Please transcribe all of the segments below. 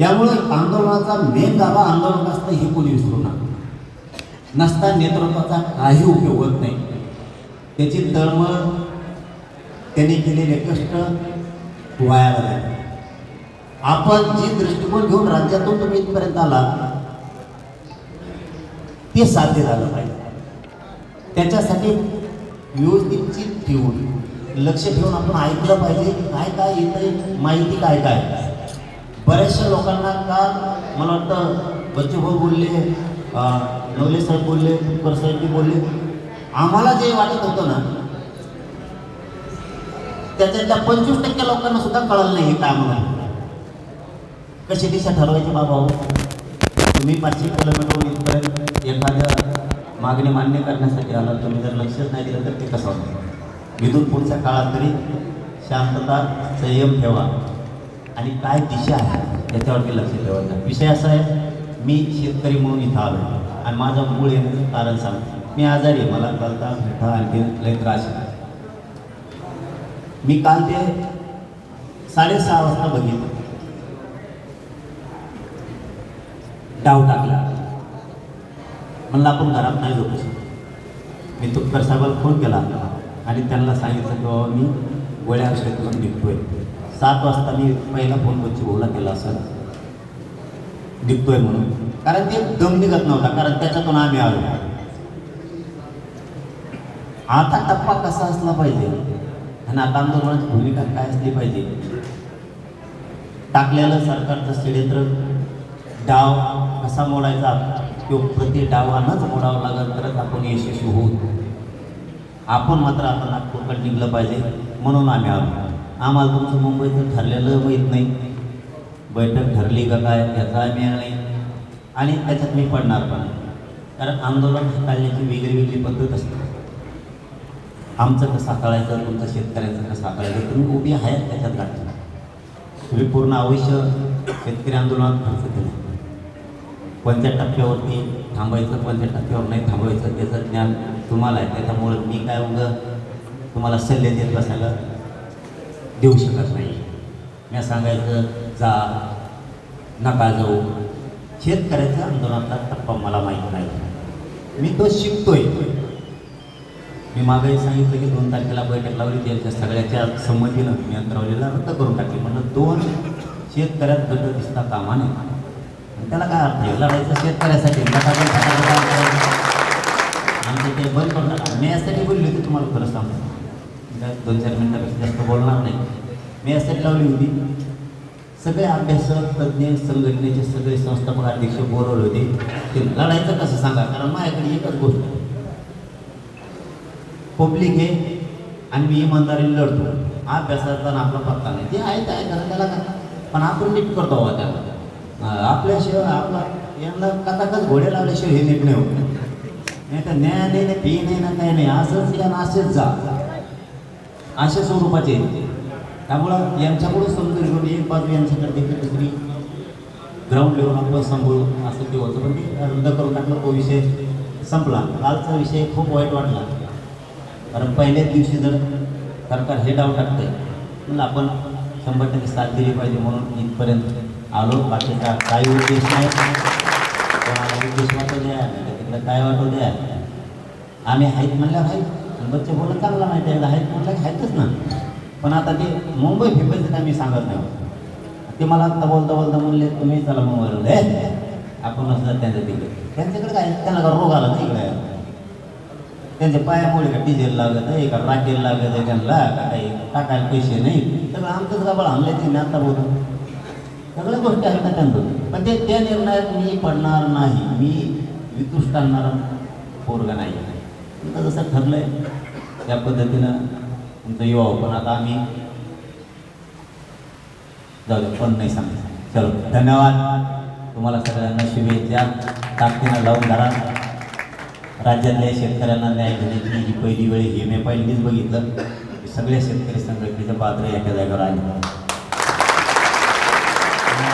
त्यामुळे आंदोलनाचा मेन गाभा आंदोलन असतं हे कोणी विसरू नका. नसता नेतृत्वाचा काही उपयोग होत नाही. त्याची तळमळ त्यांनी केलेले कष्ट वाया घालवले आपण जे दृष्टिकोन घेऊन राज्यातून तुम्ही इथपर्यंत आला ते साध्य झालं पाहिजे. त्याच्यासाठी व्यवस्थित ठेवून लक्ष ठेवून आपण ऐकलं पाहिजे. काय काय येतं माहिती काय काय? बऱ्याचशा लोकांना का मला वाटतं बच्चूभाऊ बोलले नवले साहेब बोलले कुकर साहेब बोलले. आम्हाला जे वाटत होतं ना त्याच्यातल्या पंचवीस टक्के लोकांना सुद्धा कळलं नाही हे काय कशी दिशा ठरवायची बाबा हो? तुम्ही पाचशे किलोमीटर इथपर्यंत एखाद्या मागणी मान्य करण्यासाठी आला तुम्ही जर लक्षच नाही दिलं तर ते कसं होतं? इथून पुढच्या काळात तरी शांतता संयम ठेवा. आणि काय दिशा आहे याच्यावरती लक्ष ठेवायचं विषय असा आहे मी शेतकरी म्हणून इथं आलो आणि माझं मूळ येण्याचं कारण सांगतो. मी आजारी आहे मला कलता भेटा आणखी लय त्रास मी काल ते साडेसहा वाजता बघितलं. डाव टाकला. म्हणलं आपण घरात नाही झोपू शकत. मी तुपकर साहेबाला फोन केला. आणि त्यांना सांगितलं की बाबा मी गोळ्या औषधातून निघतोय. सात वाजता मी पहिला फोन बच्ची केला असं निघतोय म्हणून. कारण ते दम निघत नव्हता कारण त्याच्यातून आम्ही आलो. आता टप्पा कसा असला पाहिजे? आणि आता आंदोलनाची भूमिका काय असली पाहिजे? टाकलेलं सरकारचं षडयंत्र डाव कसा मोडायचा? तो प्रति डावानंच मोडावं लागत तरच आपण यशस्वी होऊ. आपण मात्र आता नागपूरकडे निघलं पाहिजे म्हणून आम्ही आलो. आम्हाला तुमचं मुंबईचं ठरलेलं माहीत नाही. बैठक ठरली का काय याचा आम्ही नाही आणि त्याच्यात मी पडणार पण कारण आंदोलन हाताळण्याची वेगळी वेगळी पद्धत असते. आमचं कसं हाताळायचं तुमचं शेतकऱ्यांचं कसं हाताळायचं तुम्ही उभी आहेत त्याच्यात गाठतो तुम्ही पूर्ण आयुष्य शेतकरी आंदोलनात खर्च केलं. कोणत्या टप्प्यावरती थांबायचं कोणत्या टप्प्यावर नाही थांबायचं त्याचं ज्ञान तुम्हाला आहे. त्याच्यामुळं मी काय उगं तुम्हाला सल्ले देत बसायला देऊ शकत नाही. मी सांगायचं जा नका जाऊ. शेतकऱ्याच्या आंदोलनाचा टप्पा मला माहीत नाही. मी तो शिकतोय. मी मागे सांगितलं की दोन तारखेला बैठक लावली त्यांच्या सगळ्याच्या संमतीनं मी अंतरावलेला रद्द करून टाकली. म्हणलं दोन शेतकऱ्यात गट दिसता कामा नये त्याला काय अर्थ आहे? लढायचं शेतकऱ्यासाठी. गटाकडे ते बंद करून टाका. मी यासाठी बोलली होती तुम्हाला खरं सांगतो. दोन चार मिनिटापेक्षा जास्त बोल मी यासाठी लावली होती. सगळे अभ्यासक तज्ज्ञ संघटनेचे सगळे संस्थापक अध्यक्ष बोलवले होते. ते लढायचं कसं सांगा? कारण माझ्याकडे एकच गोष्ट आहे. पब्लिक हे आणि मी इमानदारीने लढतो. अभ्यासाचा आपला पत्ता नाही. ते आहे काय कारण त्याला का पण आपण नीट करतो बाबा त्याला. आपल्याशिवाय आपला यांना कथाकच घोडे लावल्याशिवाय हे नीट नाही होत. नाही तर न्याय नाही ना नाही ना काही नाही. असंच या ना असेच जा. अशा स्वरूपाचे. ते. त्यामुळं यांच्याकडून समजून घेऊन एक बाजू यांच्याकडे देखील दुसरी ग्राउंड लेवल आपण सांगू असं ते होतं. पण ते रद्द करून टाकलं तो विषय संपला. कालचा विषय खूप वाईट वाटला. कारण पहिल्याच दिवशी जर सरकार हे डाव टाकतंय म्हणून आपण शंभर टक्के साथ दिली पाहिजे म्हणून इथपर्यंत आलो. बाकीचा काही उद्देश नाही. उद्देश वाटू द्या तिकडे काय वाटू द्या आम्ही आहेत म्हणल्यावर आहेत. बच्चे बोलत चांगला माहिती आहे आहेत म्हणलं आहेतच ना. पण आता ते मुंबई फिरवायचं काय मी सांगत नाही. ते मला आता बोलता बोलता म्हणले तुम्ही चला मुंबईला आपण असं त्यांच्या तिकडे. त्यांच्याकडे काय? त्यांना का रोग आला ना इकडे? त्यांच्या पायामुळे का डिझेल लागत आहे का राखेल लागत आहे त्यांना? काय टाकायला पैसे नाही? सगळं आमचंच गाबळ आणलंय ते आता बोलतो सगळ्या गोष्टी आहेत ना त्यांचं. पण ते त्या निर्णयात मी पडणार नाही. मी विकृष्ट आणणारा पोरगा नाही. तसं जसं ठरलंय त्या पद्धतीनं तुमचं युवा हो, पण आता आम्ही जाऊ फोन पण नाही सांगितलं चलो धन्यवाद. तुम्हाला सगळ्यांना शुभेच्छा. ताकदीनं लावून धरा. राज्यातल्या शेतकऱ्यांना न्याय देण्याची ही पहिली वेळ हे मी पहिलीच बघितलं. सगळ्या शेतकरी संघटनेचं पात्र एका जागेवर आले.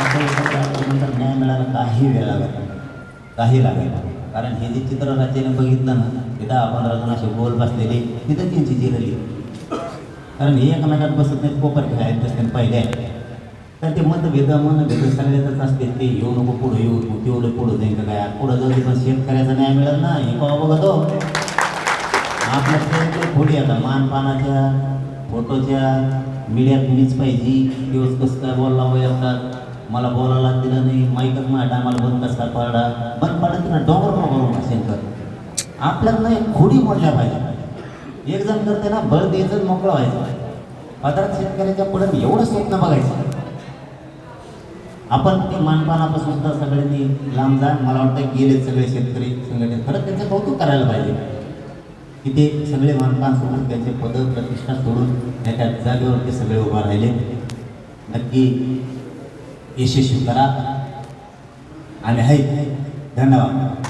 आणि न्याय मिळायला काही वेळ लागत काही लागत कारण हे जे चित्र राज्याने बघितलं ना तिथं आपण पंधरा जण असे गोल बसलेले तिथं त्यांची जिरली. कारण हे एकमेकात बसत नाहीत कोपर खेळायत बसते पहिले. तर ते मतभेद मनभेद सगळ्यातच असते ते येऊ नको पुढे येऊ नको तेवढं पुढं जाईल का काय? पुढं जाऊ पण शेतकऱ्याचा न्याय मिळेल ना हे पाहा बघतो आपल्या शेतकरी थोडी आता. मानपानाच्या फोटोच्या मीडियात मीच पाहिजे. दिवस कसं काय बोलला असतात मला बोलायला दिलं नाही. माईकच माझ्या टायमाला बंद कसा पडा बंद पडत ना डोंगर नको करून शेतकर आपल्याला एक खोडी मोडल्या पाहिजे. एक जण करते ना बळ द्यायचं मोकळं व्हायचं. पदार्थ शेतकऱ्याच्या पुढे एवढं स्वप्न बघायचं. आपण ते मानपानापासून सुद्धा सगळ्यांनी लांब जा मला वाटतं गेले सगळे शेतकरी संघटन खरंच त्यांचं कौतुक करायला पाहिजे. की ते सगळे मानपान सोडून त्यांचे पद प्रतिष्ठा सोडून त्या जागेवर ते सगळे उभा राहिले. नक्की यशस्वी करा. आणि आहे धन्यवाद.